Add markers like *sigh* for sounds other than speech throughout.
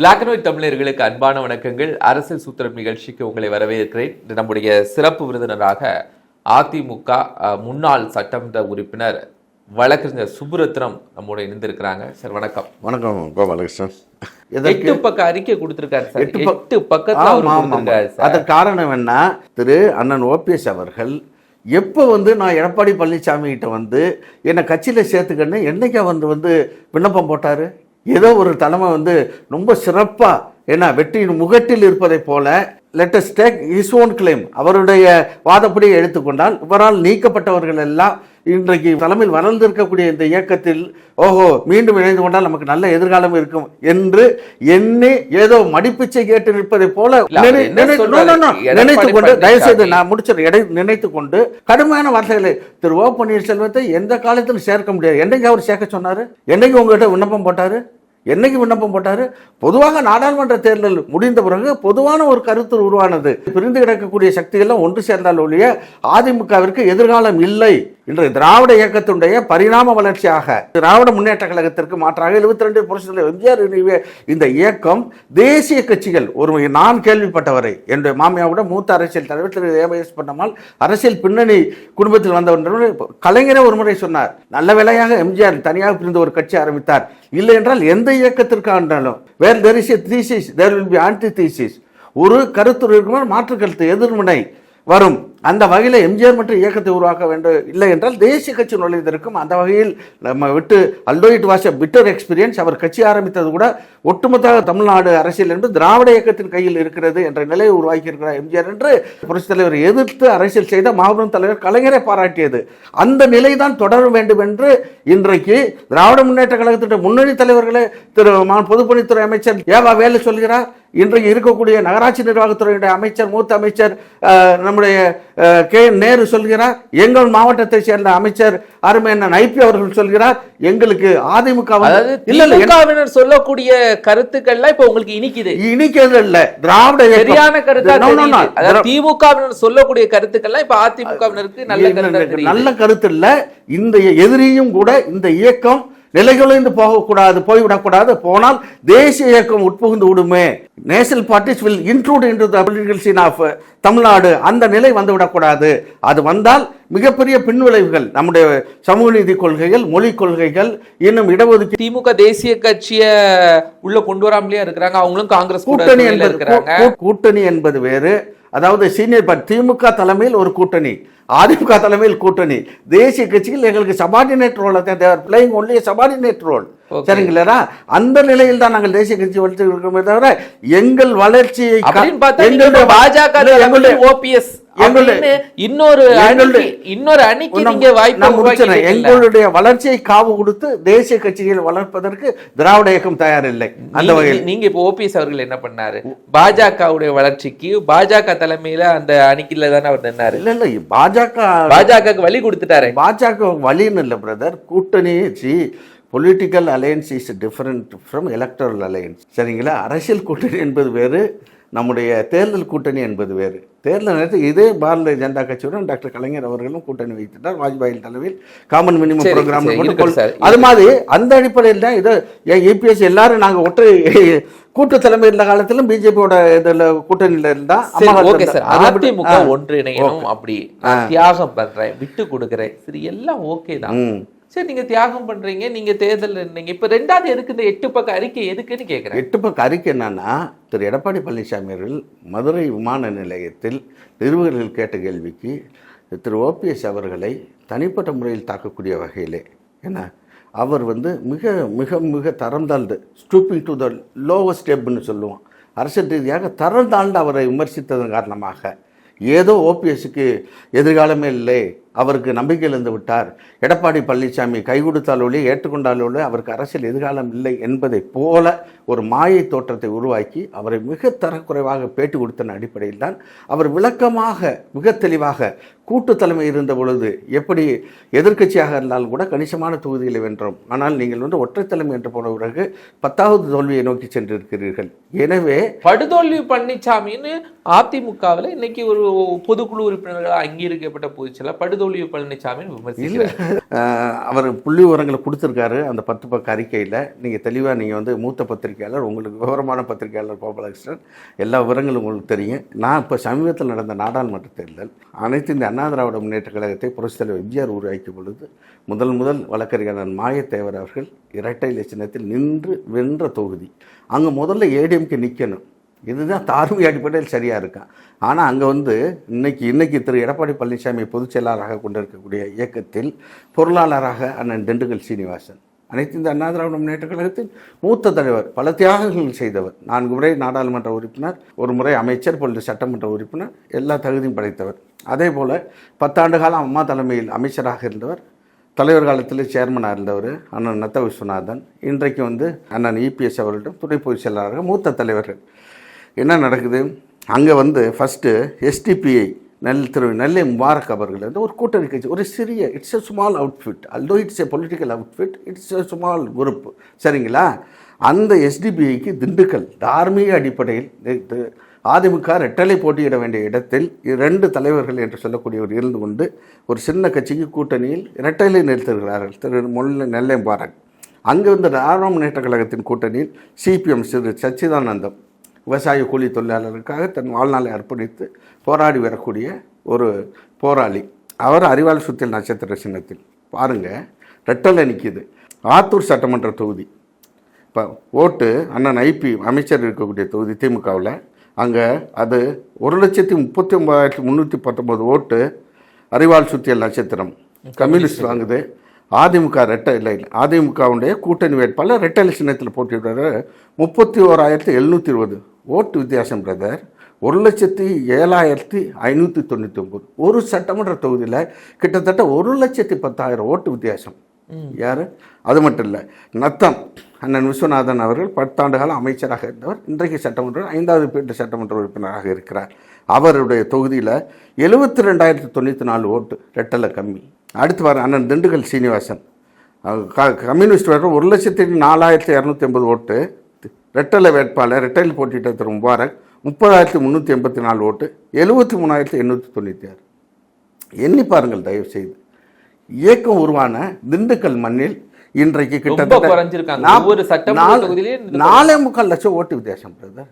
Black and white தமிழர்களுக்கு அன்பான வணக்கங்கள். அரசியல் சூத்திரம் நிகழ்ச்சிக்கு உங்களை வரவேற்கிறேன். நம்முடைய சிறப்பு விருந்தினராக அதிமுக முன்னாள் சட்டமன்ற உறுப்பினர் வழக்கறிஞர் சுப்புரத்னம் நம்மோட இணைந்திருக்கிறாங்க. சார் வணக்கம். வணக்கம் கோபாலகிருஷ்ணன் எட்டு பக்க அறிக்கை கொடுத்திருக்காரு சார். எட்டு பக்க- எட்டு பக்கத்துல அவர். கொடுத்திருக்காரு சார். அதற்கு காரணம் என்ன? திரு அண்ணன் ஓபிஎஸ் அவர்கள் எப்போ வந்து நான் எடப்பாடி பழனிசாமி கிட்ட வந்து என்னை கட்சியில் சேர்த்துக்கன்னு என்னைக்கு அவர் வந்து விண்ணப்பம் போட்டாரு? ஏதோ ஒரு தலைமை வந்து ரொம்ப சிறப்பாக ஏன்னா வெற்றியின் முகட்டில் இருப்பதைப் போல latest take is own claim அவருடைய வாதப்படி எடுத்துக்கொண்டால் இவரால் நீக்கப்பட்டவர்கள் எல்லாம் இன்றைக்கு தலைமையில் வளர்ந்திருக்கக்கூடிய இந்த இயக்கத்தில் ஓஹோ மீண்டும் இணைந்து கொண்டால் நமக்கு நல்ல எதிர்காலம் இருக்கும் என்று எண்ணி ஏதோ மடிப்பிச்சை கேட்டு நிற்பதைப் போல இல்ல, அவர் நினை- என்ன நினை- சொல்றாரு? no, no, no. எடப்பாடி நினைத்துக் கொண்டு தயவு செய்து பழனிசாமி. நான் முடிச்சிடறேன் எடை நினைத்துக் கொண்டு கடுமையான வார்த்தைகளை திரு ஓ பன்னீர்செல்வத்தை எந்த காலத்திலும் சேர்க்க முடியாது என்னைக்கு அவர் சேர்க்க சொன்னாரு என்னைக்கு உங்ககிட்ட விண்ணப்பம் போட்டாரு என்னைக்கு விண்ணப்பம் போட்டாரு பொதுவாக நாடாளுமன்ற தேர்தல் முடிந்த பிறகு பொதுவான ஒரு கருத்து உருவானது பிரிந்து கிடக்கக்கூடிய சக்திகள்லாம் ஒன்று சேர்ந்தால் ஒழிய அதிமுகவிற்கு எதிர்காலம் இல்லை இன்றைய திராவிட இயக்கத்தினுடைய பரிணாம வளர்ச்சியாக திராவிட முன்னேற்ற கழகத்திற்கு மாற்றாக எழுபத்தி ரெண்டு புரட்சித்தலைவர் எம்ஜிஆர் இந்த இயக்கம் தேசிய கட்சிகள் ஒரு நான் கேள்விப்பட்டவரை என்னுடைய மாமியாவோட மூத்த அரசியல் தலைவர் திரு ஏபஎஸ் பண்ணமால் அரசியல் பின்னணி குடும்பத்தில் வந்தவர் கலைஞரே ஒரு முறை சொன்னார் நல்ல வேலையாக எம்ஜிஆர் தனியாக பிரிந்து ஒரு கட்சி ஆரம்பித்தார். இல்லை என்றால் எந்த இயக்கத்திற்காக இருந்தாலும் where there is a thesis there will be anti thesis ஒரு கருத்து இருக்குமே மாற்று கருத்து எதிர்முனை வரும். அந்த வகையில் எம்ஜிஆர் மற்றும் இயக்கத்தை உருவாக்க வேண்டும் இல்லை என்றால் தேசிய கட்சி நுழைந்திருக்கும் அந்த வகையில் நம்ம விட்டு although it was a bitter experience அவர் கட்சி ஆரம்பித்தது கூட ஒட்டுமொத்த தமிழ்நாடு அரசியல் என்று திராவிட இயக்கத்தின் கையில் இருக்கிறது என்ற நிலையை உருவாக்கி இருக்கிறார் எம்ஜிஆர் என்று புரட்சித் தலைவர் எதிர்த்து அரசியல் செய்த மாபெரும் தலைவர் கலைஞரை பாராட்டியது. அந்த நிலை தான் தொடர வேண்டும் என்று இன்றைக்கு திராவிட முன்னேற்ற கழகத்தினுடைய முன்னணி தலைவர்களே திரு பொதுப்பணித்துறை அமைச்சர் ஏவா வேலு சொல்கிறார். இன்றைக்கு இருக்கக்கூடிய நகராட்சி நிர்வாகத்துறையுடைய அமைச்சர் மூத்த அமைச்சர் நம்முடைய கே நேரு சொல்கிறார் எங்கள் மாவட்டத்தை சேர்ந்த அமைச்சர் அருமையண்ணன் ஐபி அவர்கள் சொல்கிறார் எங்களுக்கு அதிமுக திமுகவினர் சொல்லக்கூடிய கருத்துக்கள்லாம் இப்ப உங்களுக்கு இனிக்குது. இனிக்கிறது இல்ல. திராவிட. சரியான கருத்தா திமுகவினர் சொல்லக்கூடிய கருத்துக்கள்லாம் இப்ப அதிமுகவினருக்கு நல்ல நல்ல கருத்து இல்ல. இந்த எதிரியும் கூட இந்த இயக்கம் நிலைகுலைந்து போகக்கூடாது போய்விடக்கூடாது. போனால் தேசிய இயக்கம் உட்புகுந்து விடுமே. National parties will include into the political scene of Tamil Nadu. அந்த நிலை வந்து விடக்கூடாது. அது வந்தால் மிகப்பெரிய பின்விளைவுகள் நம்முடைய சமூக நீதி கொள்கைகள் மொழி கொள்கைகள் இன்னும் இடஒதுக்கீடு திமுக தேசிய கட்சிய உள்ள கொண்டு வராமலே இருக்கிறாங்க. அவங்களும் காங்கிரஸ் கூட கூட்டணி என்பது கூட்டணி என்பது வேறு. அதாவது சீனியர் பார்ட்டி திமுக தலைமையில் ஒரு கூட்டணி அதிமுக தலைமையில் கூட்டணி. தேசிய கட்சியில் எங்களுக்கு subordinate role they're playing only subordinate role. சரிங்களா? அந்த நிலையில் தான் நாங்கள் தேசிய கட்சி வளர்த்து இருக்கிறோமே தவிர எங்கள் வளர்ச்சியை பாஜக எங்களுடைய ஓபிஎஸ் இன்னொரு இன்னொரு அணிக்கு நீங்க வாய்ப்பு. எங்களுடைய வளர்ச்சியை காவு கொடுத்து தேசிய கட்சிகளை வளர்ப்பதற்கு திராவிட இயக்கம் தயாரில்லை. அந்த நீங்க- வகையில். நீங்க இப்ப ஓபிஎஸ் அவர்கள் என்ன பண்ணாரு? பாஜகவுடைய வளர்ச்சிக்கு பாஜக தலைமையில அந்த அணிக்குல தானே அவர் நின்னாரு? இல்ல இல்ல பாஜக பாஜகவுக்கு வழி கொடுத்துட்டாரு. பாஜக வழின்னு இல்லை பிரதர் கூட்டணி political alliance is different from electoral alliance சரிங்களா? அரசியல் கூட்டணி என்பது வேறு நம்முடைய தேர்தல் கூட்டணி என்பது வேறு. தேர்தல் நேரத்தில் இதே பாரதிய ஜனதா கட்சியுடன் டாக்டர் கலைஞர் அவர்களும் கூட்டணி வைத்திட்டார் வாஜ்பாய் தலைமையில் காமன் மினிமம் ப்ரோக்ராம். அது மாதிரி அந்த அடிப்படையில் தான் இது ஏபிஎஸ் எல்லாரும் நாங்கள் ஒற்றை *laughs* கூட்டு தலைமை இருந்த காலத்திலும் பிஜேபியோட இதில் கூட்டணியில் இருந்தா ஓகே சார். அது- அதிமுக. ஒன்றிணையணும் அப்படி. தியாகம் பண்றேன் விட்டு கொடுக்குறேன். சரி எல்லாம் ஓகே தான். சரி நீங்க தியாகம் பண்றீங்க நீங்க தேர்தல் இருந்தீங்க இப்ப ரெண்டாவது எதுக்கு இந்த எட்டு பக்க அறிக்கை எதுக்குன்னு கேட்குறேன் எட்டு பக்க அறிக்கை என்னன்னா திரு எடப்பாடி பழனிசாமி அவர்கள் மதுரை விமான நிலையத்தில் நிருபர்கள் கேட்ட கேள்விக்கு திரு ஓபிஎஸ் அவர்களை தனிப்பட்ட முறையில் தாக்கக்கூடிய வகையிலே ஏன்னா அவர் வந்து மிக மிக மிக தரம் தாழ்ந்து ஸ்டூப்பிங் டு த லோவஸ்ட் ஸ்டெப்னு சொல்லுவோம் அரசியல் ரீதியாக தரம் தாழ்ந்து அவரை விமர்சித்ததன் காரணமாக ஏதோ ஓபிஎஸ்க்கு எதிர்காலமே இல்லை அவருக்கு நம்பிக்கை இழந்து விட்டார். எடப்பாடி பழனிசாமி கை கொடுத்தாலோலே ஏற்றுக்கொண்டாலோலே அவருக்கு அரசியல் எதிர்காலம் இல்லை என்பதைப் போல ஒரு மாயை தோற்றத்தை உருவாக்கி அவரை மிக தரக்குறைவாக பேட்டி கொடுத்தன அடிப்படையில் தான் அவர் விளக்கமாக மிக தெளிவாக கூட்டு தலைமை இருந்த பொழுது எப்படி எதிர்க்கட்சியாக இருந்தாலும் கூட கணிசமான தொகுதிகளை வென்றோம். ஆனால் நீங்கள் வந்து ஒற்றை தலைமை என்று போன பிறகு பத்தாவது தோல்வியை நோக்கி சென்றிருக்கிறீர்கள். எனவே படுதோல்வி பழனிசாமின்னு அதிமுகவில் இன்னைக்கு ஒரு பொதுக்குழு உறுப்பினர்களாக அங்கீகரிக்கப்பட்ட பொதுச்செயலர் படு தோல்வி பழனிசாமி விமர்சிக்கிறார். அவர் புள்ளி விவரங்களை கொடுத்துருக்காரு அந்த பத்து பக்க அறிக்கையில். நீங்கள் தெளிவாக நீங்கள் வந்து மூத்த பத்திரிகையாளர் உங்களுக்கு விவரமான பத்திரிகையாளர் கோபாலகிருஷ்ணன் எல்லா விவரங்களும் உங்களுக்கு தெரியும். நான் இப்போ சமீபத்தில் நடந்த நாடாளுமன்ற தேர்தல் அனைத்து இந்த அண்ணா திராவிட முன்னேற்ற கழகத்தை புரட்சித் தலைவர் எம்ஜிஆர் உருவாக்கிய பொழுது முதல் முதல் வழக்கறிஞர் மாயத்தேவர் அவர்கள் இரட்டை இலட்சணத்தில் நின்று வென்ற தொகுதி. அங்கே முதல்ல ஏடிஎம்கே நிற்கணும் இதுதான் தார்மீக அடிப்படையில் சரியாக இருக்கும் ஆனால் அங்கே வந்து இன்னைக்கு இன்னைக்கு திரு எடப்பாடி பழனிசாமி பொதுச் செயலாளராக கொண்டிருக்கக்கூடிய இயக்கத்தில் பொருளாளராக அண்ணன் திண்டுக்கல் சீனிவாசன் அனைத்து இந்த அண்ணா திராவிட முன்னேற்ற கழகத்தில் மூத்த தலைவர் பல தியாகங்கள் செய்தவர் நான்கு முறை நாடாளுமன்ற உறுப்பினர் ஒரு முறை அமைச்சர் பொழுது சட்டமன்ற உறுப்பினர் எல்லா தகுதியும் படைத்தவர். அதே போல் பத்தாண்டு காலம் அம்மா தலைமையில் அமைச்சராக இருந்தவர் தலைவர் காலத்தில் சேர்மனாக இருந்தவர் அண்ணன் நத்த விஸ்வநாதன் இன்றைக்கு வந்து அண்ணன் இபிஎஸ் அவர்களிடம் துணை பொதுச் செயலாளராக மூத்த தலைவர்கள். என்ன நடக்குது? அங்கே வந்து ஃபஸ்ட்டு எஸ்டிபிஐ நெல் திரு நெல்லை முபாரக் அவர்கள் வந்து ஒரு கூட்டணி கட்சி ஒரு சிறிய it's a small outfit although it's a political outfit it's a small group சரிங்களா? அந்த எஸ்டிபிஐக்கு திண்டுக்கல் தார்மீக அடிப்படையில் அதிமுக ரெட்டலை போட்டியிட வேண்டிய இடத்தில் இரண்டு தலைவர்கள் என்று சொல்லக்கூடியவர் இருந்து கொண்டு ஒரு சின்ன கட்சிக்கு கூட்டணியில் இரட்டைலை நிறுத்துகிறார்கள் திரு முல்லை நெல்லை முபாரக். அங்கே வந்து ஆர்வம் முன்னேற்ற கழகத்தின் கூட்டணியில் சிபிஎம் சிறு சச்சிதானந்தம். விவசாய கூலி தொழிலாளர்களுக்காக தன் வாழ்நாளை அர்ப்பணித்து போராடி வரக்கூடிய ஒரு போராளி. அவர் அறிவாள் சுத்தில் நட்சத்திர சின்னத்தில். பாருங்கள் ரெட்டலை நிற்கிது ஆத்தூர் சட்டமன்ற தொகுதி. இப்போ ஓட்டு அண்ணன் ஐபி அமைச்சர் இருக்கக்கூடிய தொகுதி திமுகவில். அங்கே அது ஒரு லட்சத்தி முப்பத்தி ஒன்பதாயிரத்தி முந்நூற்றி பத்தொம்போது ஓட்டு அறிவால் சுத்தியல் நட்சத்திரம். கம்யூனிஸ்ட் வாங்குது. அதிமுக ரெட்டை இல்லை இல்லை அதிமுகவுடைய கூட்டணி வேட்பாளர் ரெட்டை சின்னத்தில் போட்டியிடுறாரு. முப்பத்தி ஓராயிரத்தி எழுநூற்றி இருபது. ஓட்டு வித்தியாசம் பிரதர் ஒரு லட்சத்தி ஏழாயிரத்தி ஐநூற்றி தொண்ணூற்றி ஒம்பது ஒரு சட்டமன்ற தொகுதியில் கிட்டத்தட்ட ஒரு லட்சத்தி பத்தாயிரம் ஓட்டு வித்தியாசம். யார்? அது மட்டும் இல்லை நத்தம் அண்ணன் விஸ்வநாதன் அவர்கள் பத்தாண்டு காலம் அமைச்சராக இருந்தவர் இன்றைக்கு சட்டமன்ற ஐந்தாவது பேட்டு சட்டமன்ற உறுப்பினராக இருக்கிறார். அவருடைய தொகுதியில் எழுபத்தி ரெண்டாயிரத்தி தொண்ணூற்றி நாலு ஓட்டு ரெட்டலை கம்மி. அடுத்து வர அண்ணன் திண்டுக்கல் சீனிவாசன். க- கம்யூனிஸ்ட் வேறு ஒரு லட்சத்தி நாலாயிரத்தி இரநூத்தி எண்பது ஓட்டு ரெட்டலை வேட்பாளர் ரெட்டையில் போட்டியிட்ட திரு முபாரக் முப்பதாயிரத்தி முந்நூற்றி எண்பத்தி நாலு ஓட்டு எழுபத்தி மூணாயிரத்தி எண்ணூற்றி தொண்ணூற்றி ஆறு. எண்ணி பாருங்கள் தயவு செய்து இயக்கம் உருவான திண்டுக்கல் மண்ணில் இன்றைக்கு சட்டமன்ற நாலு- முக்கால் லட்சம் ஓட்டு வித்தியாசம் பிரதர்.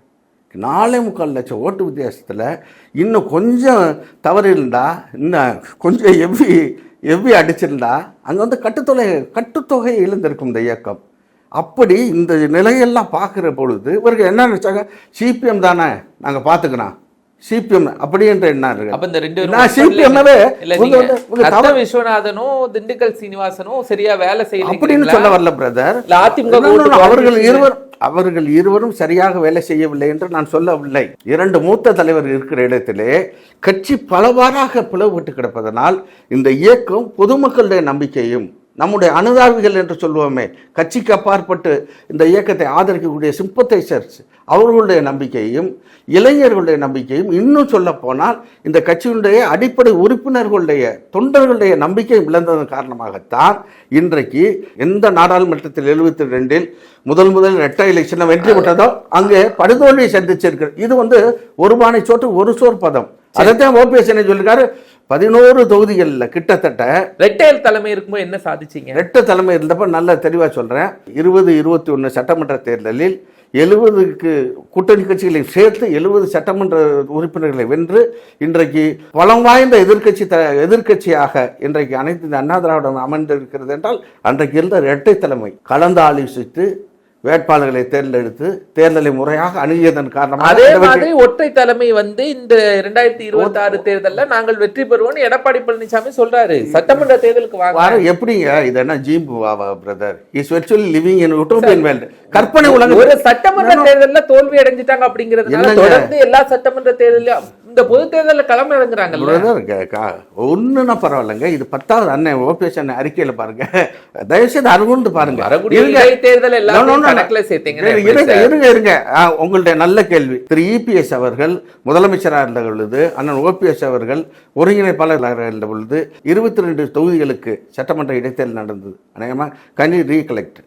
நாலே முக்கால் லட்சம் ஓட்டு வித்தியாசத்தில் இன்னும் கொஞ்சம் தவறு இருந்தா இன்னும் கொஞ்சம் எவ்வி எவ்வி அடிச்சிருந்தா அங்கே வந்து கட்டுத்தொகை கட்டுத்தொகை இழந்திருக்கும் இந்த இயக்கம். அப்படி இந்த நிலையெல்லாம் பார்க்குற பொழுது இவர்கள் என்ன நினைச்சாங்க? சிபிஎம் தானே நாங்கள் பார்த்துக்கிறோம். சிபிஎம் அப்படி என்ற என்ன இருக்கு அப்ப இந்த ரெண்டு நான் நத்த தவறு விஸ்வநாதனும் திண்டுக்கல் சீனிவாசனும் சரியா வேலை அப்படின்னு செய்யல சொல்ல வரல பிரதர் அதிமுக அவர்கள். இருவர் அவர்கள் இருவரும் சரியாக வேலை செய்யவில்லை என்று நான் சொல்லவில்லை. இரண்டு மூத்த தலைவர் இருக்கிற இடத்திலே கட்சி பலவாறாக பிளவுபட்டு கிடப்பதனால் இந்த இயக்கம் பொதுமக்களுடைய நம்பிக்கையும் நம்முடைய அனுதாபிகள் என்று சொல்லுவோமே கட்சிக்கு அப்பாற்பட்டு இந்த இயக்கத்தை ஆதரிக்கக்கூடிய சிம்பத்தைசர்ஸ் அவர்களுடைய நம்பிக்கையும் இளைஞர்களுடைய நம்பிக்கையும் இன்னும் சொல்லப்போனால் இந்த கட்சியினுடைய அடிப்படை உறுப்பினர்களுடைய தொண்டர்களுடைய நம்பிக்கை இழந்ததன் காரணமாகத்தான் இன்றைக்கு எந்த நாடாளுமன்றத்தில் எழுபத்தி ரெண்டில் முதல் முதல் ரெட்டை எலெக்ஷனை வெற்றி பெற்றதோ அங்கே படுதோல்வியை சந்திச்சிருக்கிறது இது வந்து ஒரு பானை சோற்று ஒரு சோர் பதம். அதைத்தான் ஓபிஎஸ் என்ன சொல்லிருக்காரு? பதினோரு தொகுதிகளில் கிட்டத்தட்ட ரெட்டையல் தலைமை இருக்கும்போது என்ன சாதிச்சீங்க? ரெட்ட தலைமை இருந்தப்ப நல்ல தெளிவாக சொல்கிறேன் இருபது இருபத்தி ஒன்று சட்டமன்ற தேர்தலில் எழுபதுக்கு கூட்டணி கட்சிகளை சேர்த்து எழுபது சட்டமன்ற உறுப்பினர்களை வென்று இன்றைக்கு பலம் வாய்ந்த எதிர்க்கட்சி த எதிர்க்கட்சியாக இன்றைக்கு அனைத்து இந்த அண்ணா திராவிடம் அமர்ந்திருக்கிறது என்றால் அன்றைக்கு இருந்த இரட்டை தலைமை கலந்து ஆலோசித்து வேட்பாளர்களை தேர்ந்தெடுத்து தேர்தலை முறையாக அணுகியதன் காரணமாக அதே மாதிரி ஒற்றை தலைமை வந்து இந்த ரெண்டாயிரத்தி இருபத்தி ஆறு தேர்தல்ல நாங்கள் வெற்றி பெறுவோம்னு எடப்பாடி பழனிசாமி சொல்றாரு. சட்டமன்ற தேர்தலுக்கு வாங்க. எப்படிங்க? இது என்ன வாவா brother is virtually living in utopian world கற்பனை உலகம் ஒரு சட்டமன்ற தேர்தல்ல தோல்வி அடைஞ்சிட்டாங்க அப்படிங்கறதுனால என்னங்க? தொடர்ந்து எல்லா சட்டமன்ற தேர்தலையும் இந்த பொது தேர்தல்ல களம் இறங்குறாங்கல்ல. பிரதர் ஒன்றுனா பரவாயில்லைங்க. இது பத்தாவது அண்ணன் ஓபிஎஸ் அண்ணன் அறிக்கையில பாருங்க. தயவுசெய்து அருகுண்டு பாருங்க. வரக்கூடிய இருங்க. கணக்குல சேர்த்தீங்கன்னா இருங்க, இருங்க? இருங்க உங்களுடைய நல்ல கேள்வி. திரு இபிஎஸ் அவர்கள் முதலமைச்சராக இருந்த பொழுது அண்ணன் ஓபிஎஸ் அவர்கள் ஒருங்கிணைப்பாளராக இருந்த பொழுது இருபத்தி ரெண்டு தொகுதிகளுக்கு சட்டமன்ற இடைத்தேர்தல் நடந்தது. அநேகமாக கனி ரீகலெக்ட்.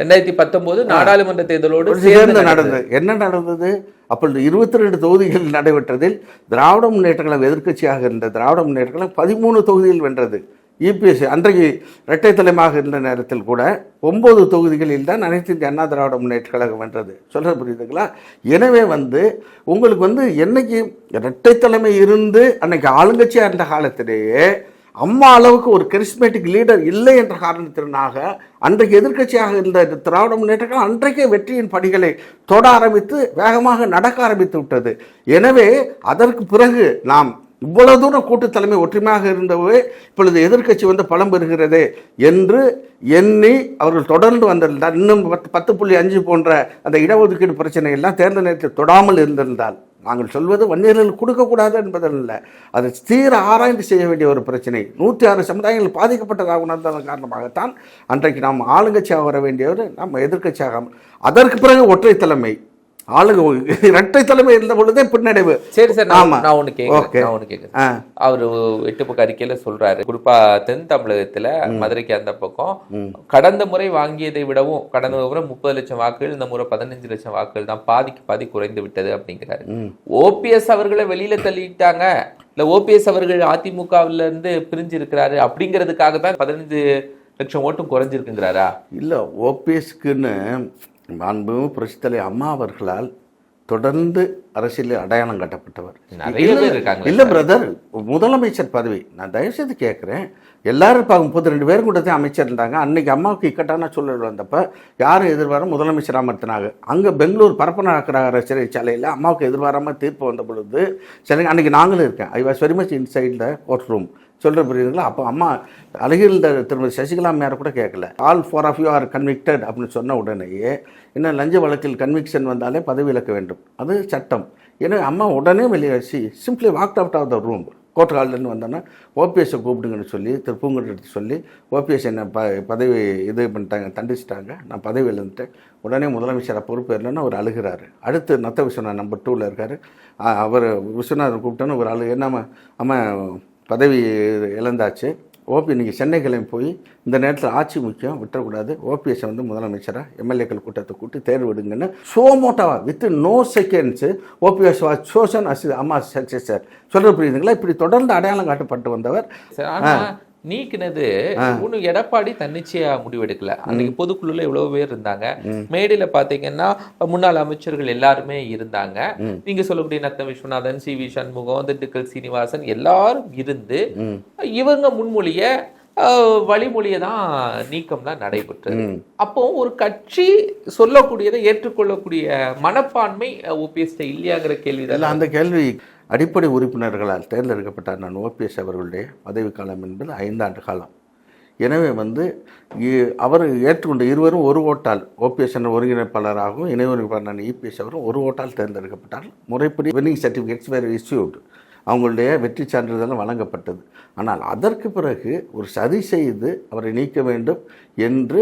ரெண்டாயிரத்தி பத்தொன்பது நாடாளுமன்ற தேர்தலோடு சேர்ந்து நடந்தது. என்ன நடந்தது? அப்பொழுது இருபத்தி ரெண்டு தொகுதிகள் நடைபெற்றதில் திராவிட முன்னேற்ற கழகம் எதிர்க்கட்சியாக இருந்த திராவிட முன்னேற்ற கழகம் பதிமூணு தொகுதியில் வென்றது. இபிஎஸ் அன்றைக்கு இரட்டை தலைமாக இருந்த நேரத்தில் கூட ஒன்பது தொகுதிகளில் தான் அனைத்து இந்திய அண்ணா திராவிட முன்னேற்ற கழகம் வென்றது. சொல்ற புரியுதுங்களா? எனவே வந்து உங்களுக்கு வந்து என்னைக்கு இரட்டை தலைமை இருந்து அன்னைக்கு ஆளுங்கட்சியாக இருந்த காலத்திலேயே அம்மா அளவுக்கு ஒரு கரிஸ்மேட்டிக் லீடர் இல்லை என்ற காரணத்தினாக அன்றைக்கு எதிர்க்கட்சியாக இருந்த திராவிட முன்னேற்ற கழகம் அன்றைக்கே வெற்றியின் படிகளை தொட ஆரம்பித்து வேகமாக நடக்க ஆரம்பித்து விட்டது. எனவே அதற்கு பிறகு நாம் இவ்வளவு தூரம் கூட்டு தலைமை ஒற்றுமையாக இருந்தவே இப்பொழுது எதிர்க்கட்சி வந்து பலம் பெறுகிறது என்று எண்ணி அவர்கள் தொடர்ந்து வந்திருந்தால் இன்னும் பத்து பத்து புள்ளி அஞ்சு போன்ற அந்த இடஒதுக்கீடு பிரச்சனை எல்லாம் தேர்ந்த நேரத்தில் தொடாமல் இருந்திருந்தால் நாங்கள் சொல்வது வன்னியர்கள் கொடுக்கக்கூடாது என்பதல்ல. அதை தீர ஆராய்ந்து செய்ய வேண்டிய ஒரு பிரச்சனை. நூற்றி ஆறு சமுதாயங்கள் பாதிக்கப்பட்டதாக உணர்ந்ததன் காரணமாகத்தான் அன்றைக்கு நாம் ஆளுங்கட்சியாக வர வேண்டியவர் நம்ம எதிர்க்கட்சியாக. அதற்கு பிறகு ஒற்றை தலைமை. ஆளுங்க *laughs* இரட்டை தலைமை இருந்த பொழுதே பின்னடைவு. சரி சார் நான் ஆமா. நான் கேக்குறேன் Okay. நான் ஒண்ணு கேக்குறேன் ஆ. அவர் எட்டு பக்க அறிக்கையில சொல்றாரு. குறிப்பா தென் தமிழகத்துல மதுரைக்கு அந்த பக்கம் கடந்த முறை வாங்கியதை விடவும் கடந்த முறை முப்பது லட்சம் வாக்குகள் இந்த முறை பதினஞ்சு லட்சம் வாக்குகள் தான் பாதிக்கு பாதி குறைந்து விட்டது அப்படிங்கிறாரு. ஓபிஎஸ் அவர்களை வெளியில தள்ளிட்டாங்க. இல்ல ஓபிஎஸ் அவர்கள் அதிமுகவுல இருந்து பிரிஞ்சு இருக்கிறாரு அப்படிங்கிறதுக்காக தான் பதினஞ்சு லட்சம் ஓட்டும் குறைஞ்சிருக்குங்கிறாரா? இல்லை ஓபிஎஸ்க்குன்னு மாண்புமிகு புரட்சித்தலை அம்மா அவர்களால் தொடர்ந்து அரசியலில் அடையாளம் காட்டப்பட்டவர். இல்ல, பிரதர் முதலமைச்சர் பதவி நான் தயவுசெய்து கேட்குறேன் எல்லாரும் இப்போ முப்பத்தி ரெண்டு பேரும் கூட தான் அமைச்சர் இருந்தாங்க. அன்னைக்கு அம்மாவுக்கு இக்கட்டான சூழல் வந்தப்ப யாரும் எதிர்பார முதலமைச்சர் அமர்த்தினாங்க. அங்கே பெங்களூர் பரப்பநாகர சிறைச்சாலையில் அம்மாவுக்கு எதிர்பாராமல் தீர்ப்பு வந்த பொழுது சரி அன்னைக்கு நாங்களும் இருக்கேன். I was very much inside the court room சொல்கிற புரியுதுங்களா அப்போ அம்மா அழகில் திருமதி சசிகலா மேயர் கூட கேட்கல all four of you are convicted அப்படின்னு சொன்ன உடனேயே என்ன லஞ்ச வழக்கில் கன்விக்ஷன் வந்தாலே பதவி இழக்க வேண்டும். அது சட்டம். ஏன்னா அம்மா உடனே வெளியே C simply walk out of the room court ஹால்லேருந்து வந்தோன்னா ஓபிஎஸ்ஸை கூப்பிடுங்கன்னு சொல்லி திரு எடுத்து சொல்லி ஓபிஎஸ் என்னை ப பதவி இது பண்ணிட்டாங்க தண்டிச்சிட்டாங்க. நான் பதவி இருந்துட்டேன் உடனே முதலமைச்சராக பொறுப்பு இல்லைன்னு அவர் அழுகிறாரு. அடுத்து நத்த விஸ்வநாத் நம்பர் டூவில் இருக்கார். அவர் விஸ்வநாதர் கூப்பிட்டோன்னு ஒரு அழு என்னம்மா அம்மா பதவி இழந்தாச்சு. ஓபி நீங்கள் சென்னை கிளம்பி போய் இந்த நேரத்தில் ஆட்சி முக்கியம் விட்டுறக்கூடாது ஓபிஎஸ் வந்து முதலமைச்சராக எம்எல்ஏக்கள் கூட்டத்தை கூட்டி தேர்வு விடுங்கன்னு சோமோட்டாவா with no seconds OPS was chosen as அம்மா சக்சஸர் சொல்கிற புரியுதுங்களா? இப்படி தொடர்ந்து அடையாளம் காட்டப்பட்டு வந்தவர். சரி, நீக்கினது ஒன்னும் எடப்பாடி தன்னிச்சையா முடிவெடுக்கல. அன்னைக்கு பொதுக்குழுல எவ்வளவு பேர் இருந்தாங்க. மேடையில பாத்தீங்கன்னா முன்னாள் அமைச்சர்கள் எல்லாருமே இருந்தாங்க. நீங்க சொல்லக்கூடிய நத்த விஸ்வநாதன் சி வி சண்முகம் திண்டுக்கல் சீனிவாசன் எல்லாரும் இருந்து இவங்க முன்மொழிய வழிமொழியை தான் நீக்கம் தான் நடைபெற்றது அப்போ ஒரு கட்சி சொல்லக்கூடியதை ஏற்றுக்கொள்ளக்கூடிய மனப்பான்மை ஓபிஎஸ் இல்லையாங்கிற கேள்வி அந்த கேள்வி அடிப்படை உறுப்பினர்களால் தேர்ந்தெடுக்கப்பட்டார் நான் ஓபிஎஸ் அவர்களுடைய பதவிக்காலம் என்பது ஐந்தாண்டு காலம். எனவே வந்து அவர் ஏற்றுக்கொண்ட இருவரும் ஒரு ஓட்டால் ஓபிஎஸ் என்ற ஒருங்கிணைப்பாளராகவும் இணை ஒருங்கிணைப்பாளரான இபிஎஸ் அவரும் ஒரு ஓட்டால் தேர்ந்தெடுக்கப்பட்டார். முறைப்படி வின்னிங் சர்டிஃபிகேட்ஸ் வேறு இஸ்யூட் அவங்களுடைய வெற்றி சான்றிதழ் வழங்கப்பட்டது. ஆனால் அதற்கு பிறகு ஒரு சதி செய்து அவரை நீக்க வேண்டும் என்று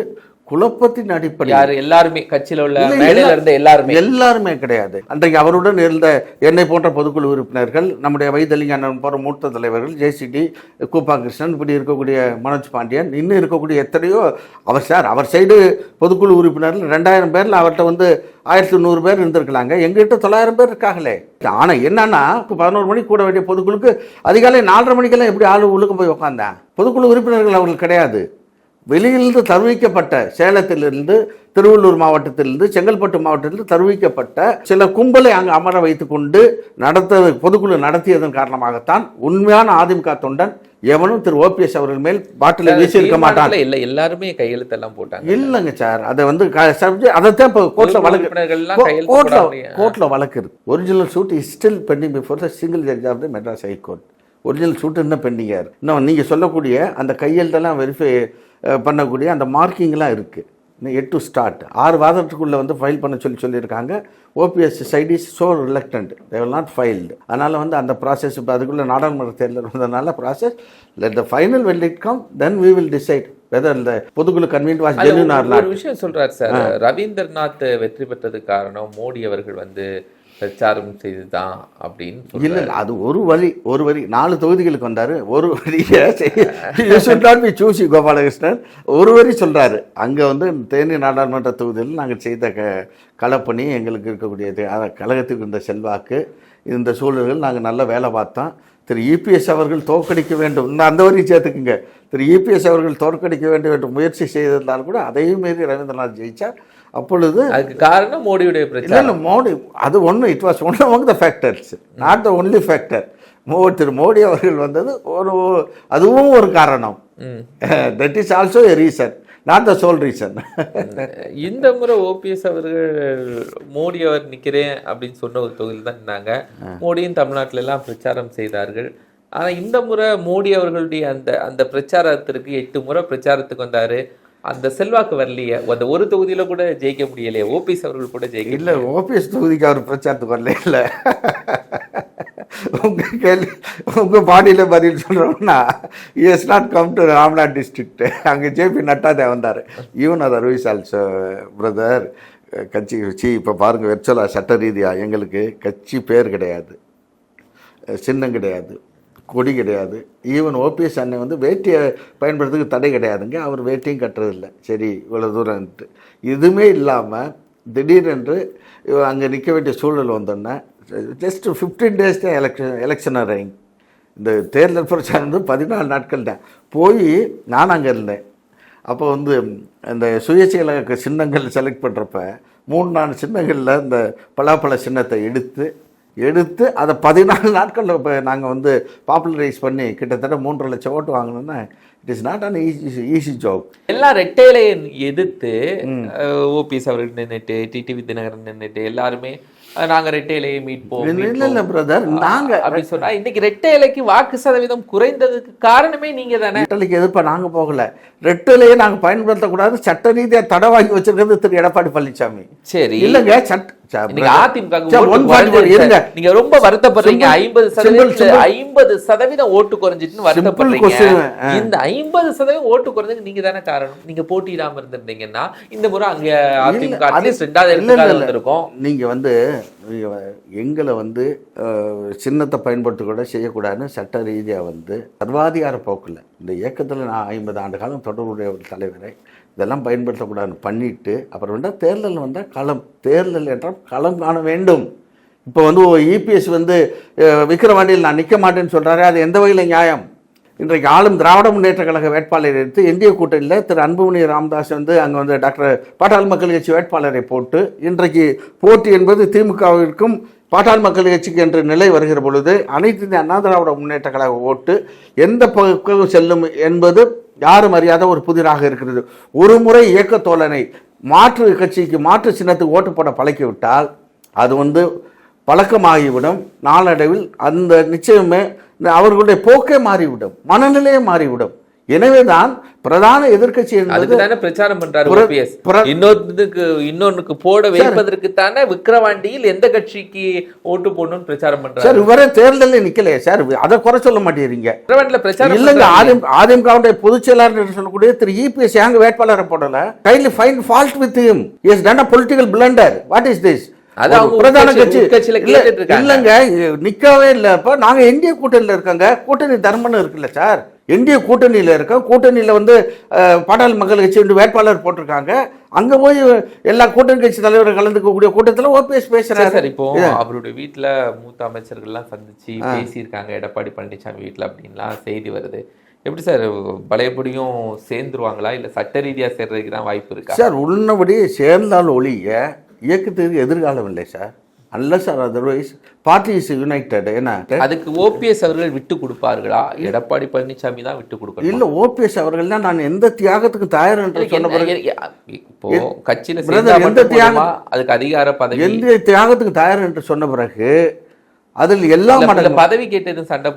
குழப்பத்தின் அடிப்படையில். யாரு? எல்லாருமே. கட்சியில உள்ள மேடையில இருந்த எல்லாருமே. எல்லாருமே கிடையாது. அன்றைக்கு அவருடன் இருந்த என்னை போன்ற பொதுக்குழு உறுப்பினர்கள் நம்முடைய வைத்தலிங்க அண்ணன் போன்ற மூத்த தலைவர்கள் ஜேசிடி கூப்பா கிருஷ்ணன் இப்படி இருக்கக்கூடிய மனோஜ் பாண்டியன் இன்னும் இருக்கக்கூடிய எத்தனையோ அவர் சார் அவர் சைடு பொதுக்குழு உறுப்பினர்கள் ரெண்டாயிரம் பேர்ல அவர்கிட்ட வந்து ஆயிரத்தி நூறு பேர் இருந்திருக்கலாங்க. எங்ககிட்ட தொள்ளாயிரம் பேர் இருக்காங்களே. ஆனால் என்னன்னா பதினோரு மணிக்கு கூட வேண்டிய பொதுக்குழுக்கு அதிகாலை நாலரை மணிக்கெல்லாம் எப்படி ஆளு உள்ளுக்கு போய் உட்காந்தேன் பொதுக்குழு உறுப்பினர்கள் அவர்கள் கிடையாது. வெளியிலிருந்து தருவிக்கப்பட்ட சேலத்திலிருந்து திருவள்ளூர் மாவட்டத்திலிருந்து செங்கல்பட்டு மாவட்டத்திலிருந்து தருவிக்கப்பட்ட சில கும்பலை அங்கு அமர வைத்துக்கொண்டு நடத்த பொதுக்குழு நடத்தியதன் காரணமாகத்தான் உண்மையான அதிமுக தொண்டன் எவனும் திரு ஓபிஎஸ் அவர்கள் மேல் பாட்டிலை வீசியிருக்க மாட்டான். தீர்மானத்துல இல்ல எல்லாருமே கையெழுத்தெல்லாம் போட்டாங்க. இல்லைங்க சார் அதை வந்து அதைத்தான் இப்போ கோர்ட்ல வழக்கு கோர்ட்ல. கோர்ட்ல வழக்கு இருக்கு. Original suit is still pending before the single judge of the Madras high court original suit இன்னும் பெண்டிங்காக இன்னும் நீங்கள் சொல்லக்கூடிய அந்த கையெழுத்தெல்லாம் வெரிஃபை பண்ணக்கூடிய அந்த மார்க்கிங்லாம் இருக்குது எட் டு ஸ்டார்ட் ஆறு வாதத்துக்குள்ளே வந்து ஃபைல் பண்ண சொல்லி சொல்லியிருக்காங்க. OPS side is so reluctant they've not filed அதனால் வந்து அந்த ப்ராசஸ் இப்போ அதுக்குள்ளே நாடாளுமன்ற தேர்தல் வந்ததுனால process let the final well it come then we will decide whether இந்த பொதுக்குழு கன்வீன் வாஸ் ஆர் விஷயம் சொல்றாரு சார். ரவீந்திரநாத் வெற்றி பெற்றதுக்கு காரணம் மோடி அவர்கள் வந்து பிரச்சாரம் செய்துதான் அப்படின்னு இல்லை இல்லை அது ஒரு வழி ஒரு வரி. நாலு தொகுதிகளுக்கு வந்தார். ஒரு வரியை பி சூசி கோபாலகிருஷ்ணன். ஒரு வரி சொல்கிறாரு அங்கே வந்து தேனி நாடாளுமன்ற தொகுதியில் நாங்கள் செய்த க களப்பணி எங்களுக்கு இருக்கக்கூடிய கழகத்துக்கு இருந்த செல்வாக்கு இந்த சூழல்கள் நாங்கள் நல்ல வேலை பார்த்தோம். திரு இபிஎஸ் அவர்கள் தோற்கடிக்க வேண்டும். இந்த அந்த வரையும் சேர்த்துக்குங்க. திரு இபிஎஸ் அவர்கள் தோற்கடிக்க வேண்டும் என்று முயற்சி செய்திருந்தாலும் கூட அதையும் மீறி ரவீந்திரநாத் ஜெயிச்சார். அப்பொழுது அதுக்கு காரணம் மோடியுடைய பிரச்சாரம். இல்ல மோடி அது ஒன்று it was one among the factors not the only factor மோ திரு மோடி அவர்கள் வந்தது ஒரு அதுவும் ஒரு காரணம். That is also a reason not the sole reason இந்த முறை ஓபிஎஸ் அவர்கள் மோடி அவர் நிக்கிறேன் அப்படின்னு சொன்ன ஒரு தொகுதியில் தான் நின்னாங்க. மோடியும் தமிழ்நாட்டுல எல்லாம் பிரச்சாரம் செய்தார்கள். ஆனா இந்த முறை மோடி அவர்களுடைய அந்த அந்த பிரச்சாரத்திற்கு எட்டு முறை பிரச்சாரத்துக்கு வந்தாரு. அந்த செல்வாக்கு வரலையே. அந்த ஒரு தொகுதியில கூட ஜெயிக்க முடியலையே. ஓபிஎஸ் அவர்கள் கூட ஜெயிக்க இல்ல ஓபிஎஸ் தொகுதிக்கு அவர் பிரச்சாரத்துக்கு வரல இல்ல. உங்க கேள்வி உங்க பாடியில பதில் சொல்றோம்னா is not come to Ramnath district அங்க ஜேபி நட்டாதே வந்தார். Even otherwise also brother கட்சி சி இப்போ பாருங்க வெர்ச்சுவலா சட்ட ரீதியா எங்களுக்கு கட்சி பேர் கிடையாது. சின்னம் கிடையாது. கொடி கிடையாது. ஈவன் ஓபிஎஸ் அண்ணன் வந்து வேட்டியை பயன்படுத்துறதுக்கு தடை கிடையாதுங்க. அவர் வேட்டியும் கட்டுறதில்ல. சரி இவ்வளோ தூரம்ட்டு இதுவுமே இல்லாமல் திடீரென்று அங்கே நிற்க வேண்டிய சூழல் வந்தோன்னே ஜஸ்ட் ஃபிஃப்டீன் டேஸ் தான் எலெக்ஷன் எலெக்ஷன் அரேங் இந்த தேர்தல் பிரச்சாரம் வந்து பதினாலு நாட்கள் தான். போய் நான் அங்கே இருந்தேன். அப்போ வந்து இந்த சுயேட்சையில் சின்னங்கள் செலக்ட் பண்ணுறப்ப மூணு நாலு சின்னங்களில் இந்த பலாப்பழ சின்னத்தை எடுத்து எடுத்து அதை பதினாலு நாட்களில் இப்போ நாங்கள் வந்து பாப்புலரைஸ் பண்ணி கிட்டத்தட்ட மூன்றரை லட்சம் ஓட்டு வாங்கணும்னா it is not an easy easy job எல்லாம் ரெட்டையிலை எதிர்த்து ஓபிஎஸ் அவர்கள் நின்னுட்டு டிடிவி தினகரன் நின்னுட்டு எல்லாருமே அஹ், நாங்க ரெட்டையிலையை மீட்போம் இல்லை இல்லை பிரதர் நாங்கள் அப்படி சொன்னா இன்னைக்கு ரெட்டை இலைக்கு வாக்கு சதவீதம் குறைந்ததுக்கு காரணமே நீங்க தானே. ரெட்டலைக்கு எதிர்ப்பா நாங்கள் போகல. ரெட்டலையை நாங்கள் பயன்படுத்தக்கூடாது. சட்ட ரீதியாக தடை வாங்கி வச்சிருக்கிறது திரு எடப்பாடி பழனிசாமி. இல்லைங்க இல்லைங்க சட் நீங்க ரொம்ப வருத்தப்படுறீங்க. ஐம்பது சதவீதம். ஐம்பது சதவீதம் ஓட்டு குறைஞ்சிட்டுன்னு வருத்தப்படுறீங்க. இந்த ஐம்பது சதவீதம் ஓட்டு குறைஞ்சதுக்கு நீங்க தானே காரணம்? நீங்க போட்டியிடாம இருந்திருந்தீங்கன்னா இந்த முறை அங்க அதிமுக ரெண்டாவது நீங்க வந்து எங்களை வந்து சின்னத்தை பயன்படுத்த கூட செய்யக்கூடாதுன்னு சட்ட ரீதியா வந்து சர்வாதிகார போக்குல இந்த இயக்கத்துல நான் ஐம்பது ஆண்டு காலம் தொடர்புடைய ஒரு தலைவரை இதெல்லாம் பயன்படுத்தக்கூடாதுன்னு பண்ணிட்டு அப்புறம் வந்து தேர்தல் வந்தால் களம். தேர்தல் என்றால் களம் காண வேண்டும். இப்போ வந்து இபிஎஸ் வந்து விக்ரவாண்டியில் விக்கிரவாண்டியில் நான் நிற்க மாட்டேன்னு சொல்கிறாரு அது எந்த வகையில் நியாயம்? இன்றைக்கு ஆளும் திராவிட முன்னேற்ற கழக வேட்பாளரை எடுத்து இந்திய கூட்டணியில் திரு அன்புமணி ராமதாஸ் வந்து அங்கே வந்து டாக்டர் பாட்டாள் மக்கள் கட்சி வேட்பாளரை போட்டு இன்றைக்கு போட்டி என்பது திமுகவிற்கும் பாட்டாள் மக்கள் கட்சிக்கு என்ற நிலை வருகிற பொழுது அனைத்து இந்திய அண்ணா திராவிட முன்னேற்ற கழக ஓட்டு எந்த பக்கம் செல்லும் என்பது யாரும் அறியாத ஒரு புதிராக இருக்கிறது. ஒரு முறை இயக்க தோழனை மாற்று கட்சிக்கு மாற்று சின்னத்துக்கு ஓட்டு போட பழக்கிவிட்டால் அது வந்து பழக்கமாகிவிடும். நாளடைவில் அந்த நிச்சயமே அவர்களுடைய போக்கே மாறிவிடும். மனநிலையே மாறிவிடும். எனவேதான் பிரதான எதிர்க்கட்சி என்பது தானே பிரச்சாரம் பண்றாரு இன்னொருத்துக்கு இன்னொன்னுக்கு போட வைப்பதற்கு தானே விக்கிரவாண்டியில் எந்த கட்சிக்கு ஓட்டு போடணும்னு பிரச்சாரம் பண்றாரு? சார் இவரே தேர்தலில் நிக்கலையே. சார் அதை குறை சொல்ல மாட்டேறீங்க. விக்கிரவாண்டியில பிரச்சாரம் இல்லங்க பண்றாரு. ஆதிம் அதிமுகவுடைய பொதுச் செயலாளர் சொல்லக்கூடிய திரு இபிஎஸ் ஏங்க வேட்பாளரை போடல? Kindly find fault with him is done a political blunder what is this பிரதான கட்சி. இல்லங்க நிக்கவே இல்ல. இப்ப நாங்க என்டிஏ கூட்டணியில இருக்கங்க. கூட்டணி தர்மன்னு இருக்குல்ல சார்? என்டிஏ கூட்டணியில இருக்கோம் கூட்டணியில வந்து பாட்டாளி மக்கள் கட்சி ரெண்டு வேட்பாளர் போட்டிருக்காங்க. அங்க போய் எல்லா கூட்டணி கட்சி தலைவர்கள் கலந்துக்கக்கூடிய கூட்டத்துல ஓபிஎஸ் சரி, பேசுறாரு. சார் இப்போ அவருடைய வீட்ல மூத்த அமைச்சர்கள் எல்லாம் சந்திச்சு பேசியிருக்காங்க. எடப்பாடி பழனிசாமி வீட்ல அப்படின்லாம் செய்தி வருது. எப்படி சார் பழையபடியும் சேர்ந்துருவாங்களா? இல்ல சட்ட ரீதியா சேர்றதுக்கு தான் வாய்ப்பு இருக்கா? சார் உள்ளபடி சேர்ந்தால் ஒழிய இயக்கத்துக்கு எதிர்காலம் இல்லை சார். அல்ல sir otherwise party is united என்ன? அதுக்கு ஓபிஎஸ் அவர்கள் விட்டு கொடுப்பார்களா? எடப்பாடி பழனிசாமி தான் விட்டு கொடுக்கணும். இல்ல ஓபிஎஸ் அவர்கள் தான் நான் எந்த தியாகத்துக்கு தயார் என்று சொன்ன பிறகு இப்போ கட்சியில எந்த தியாகம்? அதுக்கு அதிகார பதவி எந்த தியாகத்துக்கு தயார் என்று சொன்ன பிறகு அதில் எல்லா மடங்கு பதவி கேட்டு எதுவும் சண்டை.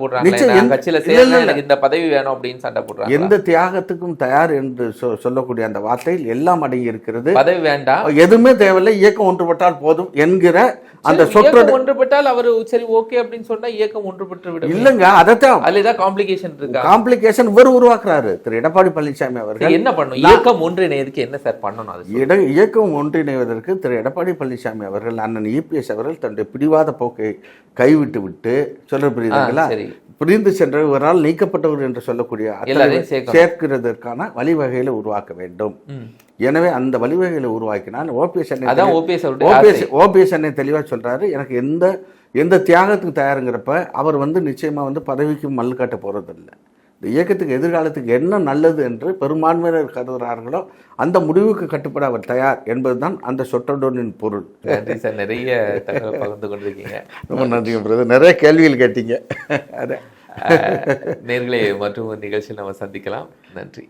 எனக்கு இந்த பதவி வேணும் அப்படின்னு சண்டை போடுறாங்க எந்த தியாகத்துக்கும் தயார் என்று சொல்லக்கூடிய அந்த வார்த்தையில் எல்லாம் அடங்கி இருக்கிறது. பதவி வேண்டாம் எதுவுமே தேவையில்லை இயக்கம் ஒன்றுபட்டால் போதும் என்கிற அந்த சொற்றொடர் ஒன்றுபட்டால் அவர் சரி ஓகே அப்படின்னு சொன்னா இயக்கம் ஒன்றுபட்டு விடும். இல்லைங்க அதைத்தான். அதுல ஏதாவது காம்ப்ளிகேஷன் இருக்கா? காம்ப்ளிகேஷன் இவர் உருவாக்குறாரு. திரு எடப்பாடி பழனிசாமி அவர்கள். என்ன பண்ணும் இயக்கம் ஒன்றிணையதுக்கு என்ன சார் பண்ணணும் அது இயக்கம் ஒன்றிணைவதற்கு திரு எடப்பாடி பழனிசாமி அவர்கள் அண்ணன் இபிஎஸ் அவர்கள் தன்னுடைய பிடிவாத போக்கை கைவிட்டு விட்டு சொல்ல புரியுதுங்களா? பிரிந்து சென்றவரால் நீக்கப்பட்டவர் என்று சொல்லக்கூடிய. சேர்க்கிறதற்கான வழிவகைகளை உருவாக்க வேண்டும். எனவே அந்த வழிவகைகளை உருவாக்கினால் ஓபிஎஸ் ஓபிஎஸ் ஓபிஎஸ் அண்ணன் தெளிவாக சொல்றாரு. எனக்கு எந்த எந்த தியாகத்துக்கு தயாருங்கிறப்ப அவர் வந்து நிச்சயமா வந்து பதவிக்கு மல்லு காட்ட போறதில்லை. இந்த இயக்கத்துக்கு எதிர்காலத்துக்கு என்ன நல்லது என்று பெரும்பான்மையினர் கருதுகிறார்களோ அந்த முடிவுக்கு கட்டுப்பட அவர் தயார் என்பதுதான் அந்த சொற்றொடரின் பொருள். நன்றி சார். நிறைய தகவல் பகிர்ந்து கொண்டிருக்கீங்க. ரொம்ப நன்றிங்க பிரதர். நிறைய கேள்விகள் கேட்டீங்க. அதான் நேர்களை மற்றும் ஒரு நிகழ்ச்சியில் நம்ம சந்திக்கலாம். நன்றி.